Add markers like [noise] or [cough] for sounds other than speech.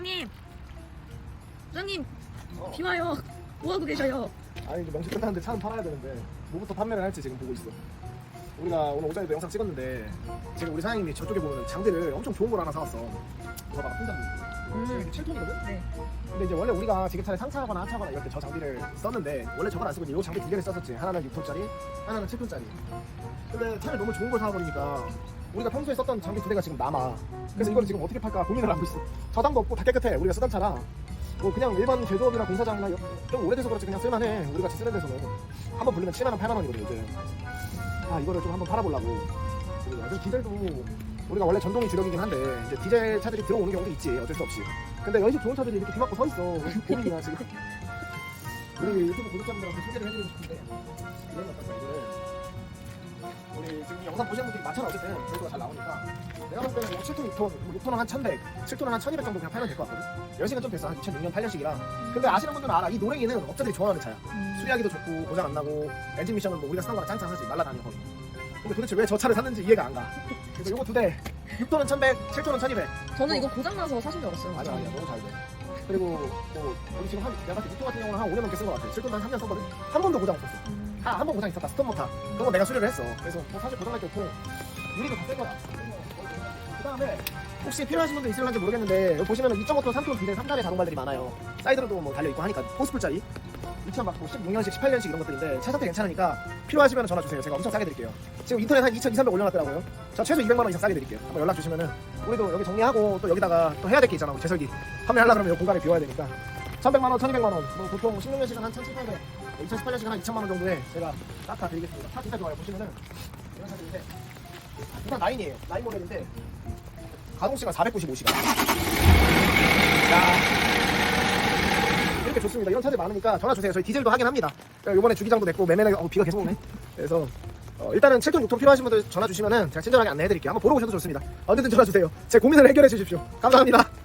부장님. 부장님, 어. 비 와요. 뭐 하고 계셔요? 아니 이제 명시 끝났는데 차는 팔아야 되는데 뭐부터 판매를 할지 지금 보고 있어. 우리가 오늘 오전에도 영상 찍었는데 지금 우리 사장님이 저쪽에 보면 장비를 엄청 좋은 걸 하나 사왔어. 봐봐 풍장비. 음. 7톤이거든? 네. 근데 이제 원래 우리가 지게차를 상차하거나 하차하거나 이럴 때 저 장비를 썼는데 원래 저걸 안 쓰고 이제 이 장비 두 개를 썼었지. 하나는 6톤짜리, 하나는 7톤짜리. 근데 차를 너무 좋은 걸 사버리니까 우리가 평소에 썼던 장비 두 대가 지금 남아. 그래서 이걸 지금 어떻게 팔까 고민을 하고 있어. 저당도 없고 다 깨끗해. 우리가 쓰던 차라. 뭐 그냥 일반 제조업이나 공사장이나 여- 좀 오래돼서 그렇지 그냥 쓸만해. 우리 같이 쓰는 데서는 한번 불리면 7만 원, 8만 원이거든 요즘. 아 이거를 좀 한번 팔아보려고. 그리고 요즘 디젤도 우리가 원래 전동이 주력이긴 한데 이제 디젤 차들이 들어오는 경우도 있지 어쩔 수 없이. 근데 연식 좋은 차들이 이렇게 비 맞고 서 있어. [laughs] 고민이야 지금. 우리 유튜브 구독자분들한테 소개를 해드리고 싶은데 이런 이거를 지금 영상 보시는 분들이 많잖아 어쨌든 조회수가 잘 나오니까 내가 볼 때는 7톤 6톤 6톤은 한 1100, 7톤은 한 1200 정도 그냥 팔면 될 것 같거든. 연식은 좀 됐어 한 2006년 8년식이라. 근데 아시는 분들은 알아 이 노랭이는 업자들이 좋아하는 차야. 음. 수리하기도 좋고 고장 안 나고 엔진 미션은 뭐 우리가 쓰는 거랑 짱짱하지 날라다니는 거기. 근데 도대체 왜 저 차를 샀는지 이해가 안 가. 그래서 요거 두 대, 6톤은 1100, 7톤은 1200. 저는 이거 고장 나서 사신 줄 알았어요. 맞아, 맞아, 너무 잘 돼. 그리고 뭐 우리 지금 한 내가 봤을 때 6톤 같은 경우는 한 5년 넘게 쓴 것 같아. 7톤 한 3년 썼거든. 한 번도 고장 없었어. 음. 한번 고장 있었다. 스톱 모타. 그건 내가 수리를 했어. 그래서 뭐 사실 고장날 게 없고 유리도 다새 거야. 그 다음에 혹시 필요하신 분들 있을런지 모르겠는데 여기 보시면 2.5톤, 3톤 디젤 3단의 자동발들이 많아요. 사이드로도 뭐 달려있고 하니까 포스풀짜리 2000막 16년식, 18년식 이런 것들인데 차 상태 괜찮으니까 필요하시면 전화 주세요. 제가 엄청 싸게 드릴게요. 지금 인터넷 한 2,200 올려놨더라고요. 저 최소 200만 원 이상 싸게 드릴게요. 한번 연락 주시면은 우리도 여기 정리하고 또 여기다가 또 해야 될 게 있잖아. 우리 재설기 판매하려 그러면 이 공간을 비워야 되니까 1,100만 원, 1,200만 원, 뭐 보통 16년식은 한 1,700, 2018년식은 한 2천만 원 정도에 제가 딱다 드리겠습니다. 차 진짜 좋아요. 보시면은 이런 차들인데 일단 라인이에요. 라인 모델인데 가동 시간 495시간. 야. 이렇게 좋습니다. 이런 차들 많으니까 전화 주세요. 저희 디젤도 하긴 합니다. 이번에 주기장도 됐고 매매는 어, 비가 계속 오네. 그래서 어, 일단은 7톤, 6톤 필요하신 분들 전화 주시면은 제가 친절하게 안내해 드릴게요. 한번 보러 오셔도 좋습니다. 언제든 전화 주세요. 제 고민을 해결해 주십시오. 감사합니다.